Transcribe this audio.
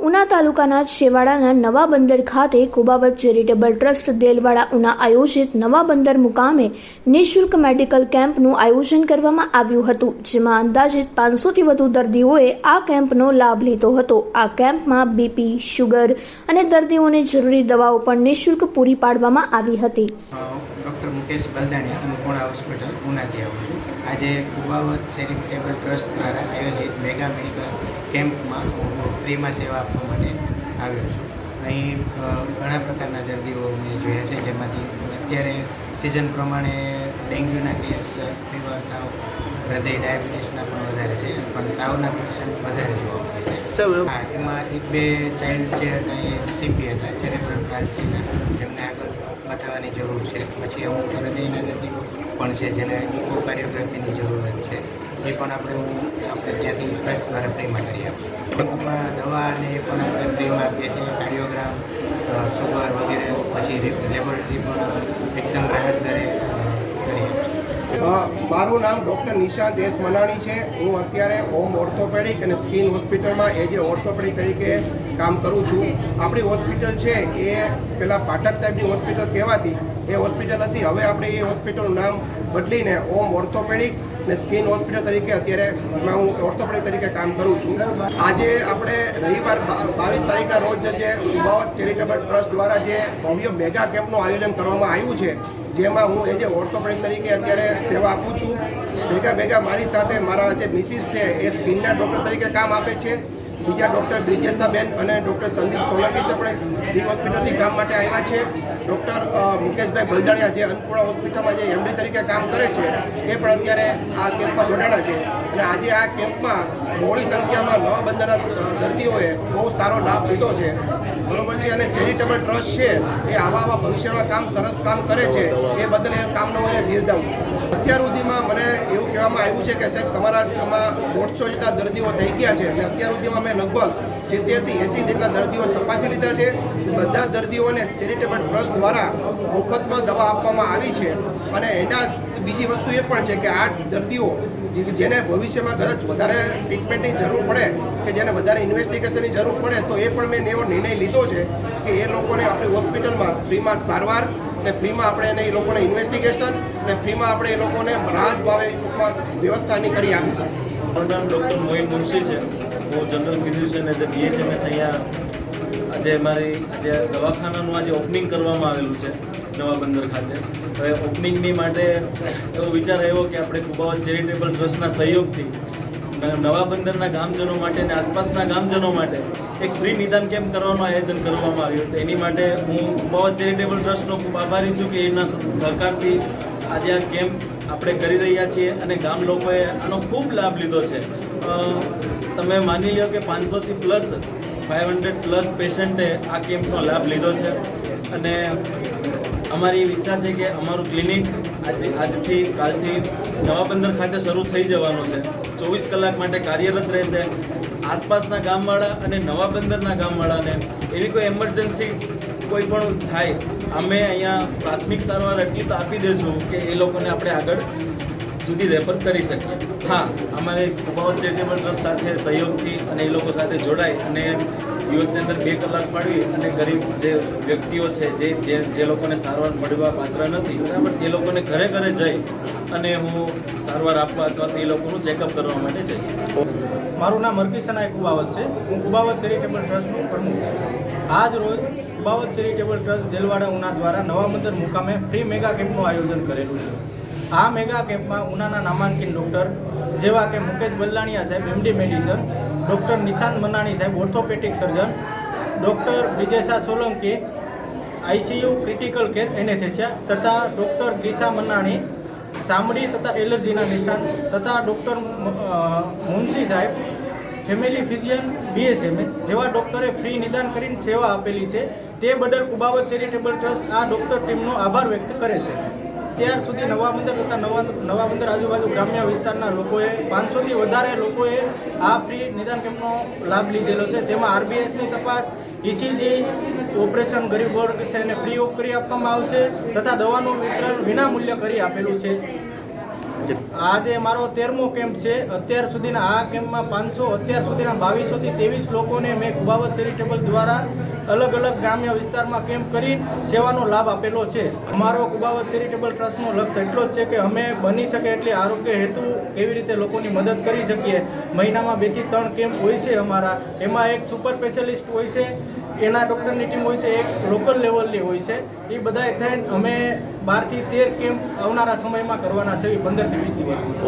ઉના તાલુકાના છેવાડાના નવા બંદર ખાતે કુબાવત ચેરિટેબલ ટ્રસ્ટ દેલવાડા ઉના આયોજિત નવા બંદર મુકામે નિઃશુલ્ક મેડિકલ કેમ્પનું આયોજન કરવામાં આવ્યું હતું, જેમાં અંદાજિત પાંચસોથી વધુ દર્દીઓએ આ કેમ્પનો લાભ લીધો હતો. આ કેમ્પમાં બીપી શુગર અને દર્દીઓને જરૂરી દવાઓ પણ નિઃશુલ્ક પૂરી પાડવામાં આવી હતી. ડૉક્ટર મુકેશ હોસ્પિટલ આજે કુબાવત ચેરિટેબલ ટ્રસ્ટ દ્વારા આયોજિત મેગા મેડિકલ કેમ્પમાં ફ્રીમાં સેવા આપવા માટે આવ્યો છું. અહીં ઘણા પ્રકારના દર્દીઓ મેં જોયા છે જેમાંથી અત્યારે સિઝન પ્રમાણે ડેન્ગ્યુના કેસ ફીવર તાવ હૃદય ડાયાબિટીસના પણ વધારે છે પણ તાવના પેશન્ટ વધારે જોવા મળે છે. હા એમાં એક બે ચાઇલ્ડ છે અને એ સીપી હતા સેરેબ્રલ પાલ્સીના જેમને આગળ બતાવવાની જરૂર છે. પછી અમુક હૃદયના દર્દીઓ પણ છે જેને ઇકોકાર્ડિયોગ્રાફીની જરૂરત છે. એ પણ આપણે હું આપણે ત્યાંથી ટ્રસ્ટ દ્વારા ફ્રીમાં કરી આપીશું. ટૂંકમાં દવા અને એ પણ ફ્રીમાં આપીએ છીએ. કાર્ડિયોગ્રામ સુગર વગેરે, પછી લેબોરેટરી પણ એકદમ રાહત દરે કરી મારું નામ ડૉક્ટર નિશાંત એસ મનાણી છે. હું અત્યારે હોમ ઓર્થોપેડિક અને સ્કિન હોસ્પિટલમાં એ જે ઓર્થોપેડિક તરીકે કામ કરું છું. આપણી હોસ્પિટલ છે એ પેલા પાઠક સાહેબની હોસ્પિટલ કહેવાતી. એ હોસ્પિટલ હતી. હવે આપણે એ હોસ્પિટલનું નામ બદલીને હોમ ઓર્થોપેડિક ને સ્કિન હોસ્પિટલ તરીકે અત્યારે હું ઓર્થોપેડિક તરીકે કામ કરું છું. આજે આપણે રવિવાર બાવીસ તારીખના રોજ જે ઉભાવત ચેરિટેબલ ટ્રસ્ટ દ્વારા જે ભવ્ય મેગા કેમ્પનું આયોજન કરવામાં આવ્યું છે, જેમાં હું એ જે ઓર્થોપેડિક તરીકે અત્યારે સેવા આપું છું, ભેગા ભેગા મારી સાથે મારા જે મિસિસ છે, એ સ્કિનના ડૉક્ટર તરીકે કામ આપે છે. બીજા ડૉક્ટર બ્રિજેશાબેન અને ડૉક્ટર સંદીપ સોલંકી છે, પણ દી હોસ્પિટલથી કામ માટે આવ્યા છે. ડૉક્ટર મુકેશભાઈ બલદાણિયા જે અન્નપૂર્ણા હોસ્પિટલમાં જે એમડી તરીકે કામ કરે છે, એ પણ અત્યારે આ કેમ્પમાં જોડાણા છે. અને આજે આ કેમ્પમાં મોડી સંખ્યામાં નવા બંદરના દર્દીઓએ બહુ સારો લાભ લીધો છે. બરોબર છે? અને ચેરિટેબલ ટ્રસ્ટ છે, એ આવા આવા ભવિષ્યમાં કામ, સરસ કામ કરે છે, એ બદલે કામનો હું એને બિરદાવું છું. અત્યાર સુધીમાં મને એવું કહેવામાં આવ્યું છે કે સાહેબ તમારા આમાં દોઢસો જેટલા દર્દીઓ થઈ ગયા છે. અને અત્યાર સુધીમાં મેં લગભગ સિત્તેરથી એંસી જેટલા દર્દીઓ તપાસી લીધા છે. બધા દર્દીઓને ચેરિટેબલ ટ્રસ્ટ દ્વારા મફતમાં દવા આપવામાં આવી છે. અને એના બીજી વસ્તુ એ પણ છે કે આ દર્દીઓ જેને ભવિષ્યમાં કદાચ વધારે ટ્રીટમેન્ટની જરૂર પડે કે જેને વધારે ઇન્વેસ્ટિગેશનની જરૂર પડે તો એ પણ મેં એવો નિર્ણય લીધો છે કે એ લોકોને આપણી હોસ્પિટલમાં ફ્રીમાં સારવાર ને ફ્રીમાં આપણે એને એ લોકોને ઇન્વેસ્ટિગેશન ને ફ્રીમાં આપણે એ લોકોને રાહત ભાવે ટૂંકમાં વ્યવસ્થાની કરી આપીશું. મારું નામ ડૉક્ટર મોહિત મુનશી છે. હું general physician as a BHMS અહીંયા આજે મારી આજે દવાખાનાનું આજે ઓપનિંગ કરવામાં આવેલું છે નવા બંદર ખાતે. હવે ઓપનિંગની માટે એવો વિચાર આવ્યો કે આપણે કુબાવત ચેરિટેબલ ટ્રસ્ટના સહયોગથી નવા બંદરના ગામજનો માટે અને આસપાસના ગામજનો માટે એક ફ્રી નિદાન કેમ્પ કરવાનું આયોજન કરવામાં આવ્યું. તો એની માટે હું કુબાવત ચેરિટેબલ ટ્રસ્ટનો ખૂબ આભારી છું કે એના સહકારથી આજે આ કેમ્પ આપણે કરી રહ્યા છીએ અને ગામ લોકોએ આનો ખૂબ લાભ લીધો છે. તમે માની લો કે પાંચસોથી પ્લસ ફાઇવ હંડ્રેડ પ્લસ પેશન્ટે આ કેમ્પનો લાભ લીધો છે. અને અમારી ઈચ્છા છે કે અમારું ક્લિનિક આજે, આજથી, કાલથી નવા બંદર ખાતે શરૂ થઈ જવાનું છે. ચોવીસ કલાક માટે કાર્યરત રહેશે. આસપાસના ગામવાળા અને નવા બંદરના ગામવાળાને એવી કોઈ એમરજન્સી કોઈ પણ થાય, અમે અહીંયા પ્રાથમિક સારવાર એટલી તો આપી દઈશું કે એ લોકોને આપણે આગળ સુધી રેફર કરી શકીએ. હા. અમારે કુબાવત ચેરિટેબલ ટ્રસ્ટ સાથે સહયોગથી અને એ લોકો સાથે જોડાઈ અને દિવસની અંદર બે કલાક પાડવી અને ગરીબ જે વ્યક્તિઓ છે જે જે જે લોકોને સારવાર મળવા પાત્ર નથી બરાબર? એ લોકોને ઘરે ઘરે જઈ અને હું સારવાર આપવા અથવા તો એ લોકોનું ચેકઅપ કરવા માટે જઈશ. મારું નામ અર્કિશનાય કુબાવત છે. હું કુબાવત ચેરિટેબલ ટ્રસ્ટનું પ્રમુખ છું. આજ રોજ કુબાવત ચેરિટેબલ ટ્રસ્ટ દેલવાડા ઉના દ્વારા નવા મંદર મુકામે ફ્રી મેગા કેમ્પનું આયોજન કરેલું છે. આ મેગા કેમ્પમાં ઉનાના નામાંકિત ડૉક્ટર જેવા કે મુકેશ બલ્લાણીયા સાહેબ MD medicine doctor Nishant Manani સાહેબ orthopaedic surgeon doctor Brijesha Solanki ICU critical care anaesthesia તથા ડૉક્ટર ગ્રીસા મનાણી ચામડી તથા એલર્જીના નિષ્ણાંત, તથા ડૉક્ટર મુનશી સાહેબ ફેમિલી ફિઝિયન બીએસએમએસ જેવા ડૉક્ટરે ફ્રી નિદાન કરીને સેવા આપેલી છે, તે બદલ કુબાવત ચેરિટેબલ ટ્રસ્ટ આ ડૉક્ટર ટીમનો આભાર વ્યક્ત કરે છે. ત્યાર સુધી નવા બંદર તથા નવા નવા બંદર આજુબાજુ ગ્રામ્ય વિસ્તારના લોકોએ પાંચસોથી વધારે લોકોએ આ ફ્રી નિદાન કેમ્પનો લાભ લીધેલો છે. તેમાં આરબીએસની તપાસ ઇસીજી ઓપરેશન ગરીબ વર્ગ છે એને ફ્રી ઓફ કરી આપવામાં આવશે તથા દવાનું વિતરણ વિનામૂલ્ય કરી આપેલું છે. આ જે મારો તેરમો કેમ્પ છે. અત્યાર સુધીના આ કેમ્પમાં પાંચસો, અત્યાર સુધીના બાવીસોથી ત્રેવીસ લોકોને મેં કુબાવત ચેરિટેબલ દ્વારા અલગ અલગ ગ્રામ્ય વિસ્તારમાં કેમ્પ કરી સેવાનો લાભ આપેલો છે. અમારો કુબાવત ચેરિટેબલ ટ્રસ્ટનો લક્ષ્ય એટલો જ છે કે અમે બની શકે એટલી આરોગ્ય હેતુ કેવી રીતે લોકોની મદદ કરી શકીએ. મહિનામાં બેથી ત્રણ કેમ્પ હોય છે અમારા. એમાં એક સુપર સ્પેશિયાલિસ્ટ હોય છે. એના ડૉક્ટરની ટીમ હોય છે, એક લોકલ લેવલની હોય છે. એ બધાએ થઈને અમે બારથી તેર કેમ્પ આવનારા સમયમાં કરવાના છે, એ પંદરથી વીસ દિવસમાં